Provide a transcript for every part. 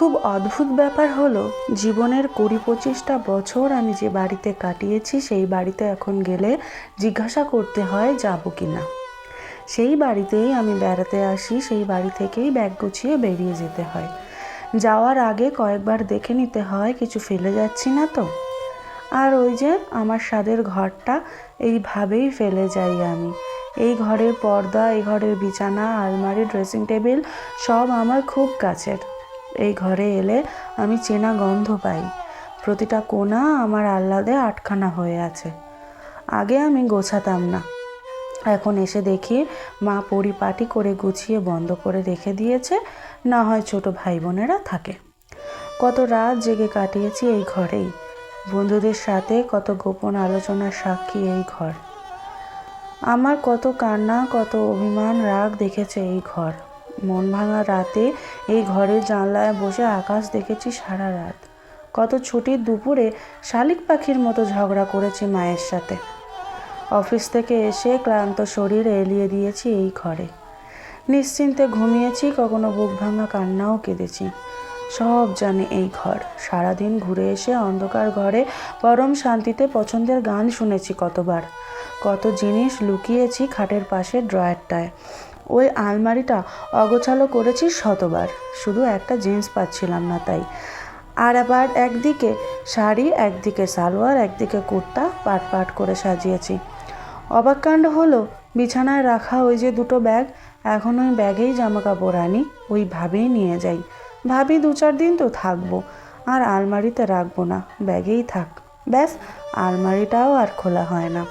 খুব অদ্ভুত ব্যাপার হলো, জীবনের কুড়ি পঁচিশটা বছর আমি যে বাড়িতে কাটিয়েছি, সেই বাড়িতে এখন গেলে জিজ্ঞাসা করতে হয়, যাব কি না? সেই বাড়িতেই আমি বেড়াতে আসি, সেই বাড়ি থেকেই ব্যাগ গুছিয়ে বেরিয়ে যেতে হয়। যাওয়ার আগে কয়েকবার দেখে নিতে হয়, কিছু ফেলে যাচ্ছি না তো। আর ওই যে আমার স্বাদের ঘরটা, এইভাবেই ফেলে যাই আমি। এই ঘরের পর্দা, এই ঘরের বিছানা, আলমারি, ড্রেসিং টেবিল সব আমার খুব কাছের। এই ঘরে এলে আমি চেনা গন্ধ পাই। প্রতিটা কোণা আমার আহ্লাদে আটখানা হয়ে আছে। আগে আমি গোছাতাম না। এখন এসে দেখি মা পরিপাটি করে গুছিয়ে বন্ধ করে রেখে দিয়েছে, না হয় ছোট ভাই বোনেরা থাকে। কত রাত জেগে কাটিয়েছি এই ঘরেই। বন্ধুদের সাথে কত গোপন আলোচনার সাক্ষী এই ঘর। আমার কত কান্না, কত অভিমান, রাগ দেখেছে এই ঘর। মন ভাঙা রাতে এই ঘরের জানলায় বসে আকাশ দেখেছি সারা রাত। কত ছুটির দুপুরে শালিক পাখির মতো ঝগড়া করেছি মায়ের সাথে। অফিস থেকে এসে ক্লান্ত শরীর এলিয়ে দিয়েছি এই ঘরে। নিশ্চিন্তে ঘুমিয়েছি, কখনো বুক ভাঙা কান্নাও কেঁদেছি। সব জানে এই ঘর। সারাদিন ঘুরে এসে অন্ধকার ঘরে পরম শান্তিতে পছন্দের গান শুনেছি কতবার। কত জিনিস লুকিয়েছি খাটের পাশে ড্রয়ারটায়। ওই আলমারিটা অগোছালো করেছি শতবার। শুধু একটা জিন্স পাচ্ছিলাম না তাই। আর আবার একদিকে শাড়ি, একদিকে সালোয়ার, একদিকে কুর্তা পাট পাট করে সাজিয়েছি। অবাককাণ্ড হলো, বিছানায় রাখা ওই যে দুটো ব্যাগ, এখন ওই ব্যাগেই জামা কাপড় আনি ওইভাবেই নিয়ে যাই। ভাবি দু চার দিন তো থাকব, আর আলমারিতে রাখব না, ব্যাগেই থাক। ব্যাস, আলমারিটাও আর খোলা হয় না।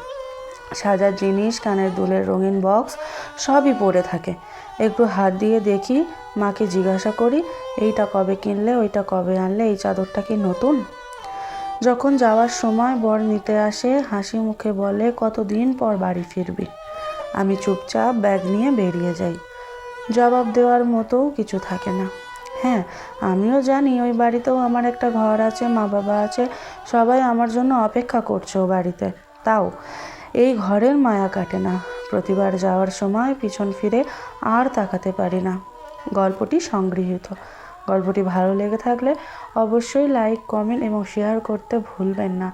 সাজার জিনিস, কানের দুলের রঙিন বক্স, সবই পড়ে থাকে। একটু হাত দিয়ে দেখি, মাকে জিজ্ঞাসা করি, এইটা কবে কিনলে, ওইটা কবে আনলে, এই চাদরটা কি নতুন? যখন যাওয়ার সময় বর নিতে আসে, হাসি মুখে বলে, কতদিন পর বাড়ি ফিরবি? আমি চুপচাপ ব্যাগ নিয়ে বেরিয়ে যাই। জবাব দেওয়ার মতোও কিছু থাকে না। হ্যাঁ আমিও জানি ওই বাড়িতেও আমার একটা ঘর আছে মা বাবা আছে, সবাই আমার জন্য অপেক্ষা করছে ও বাড়িতে। তাও এই ঘরের মায়া কাটে না। প্রতিবার যাওয়ার সময় পিছন ফিরে আর তাকাতে পারি না। গল্পটি সংগৃহীত। গল্পটি ভালো লেগে থাকলে অবশ্যই লাইক, কমেন্ট এবং শেয়ার করতে ভুলবেন না।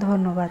ধন্যবাদ।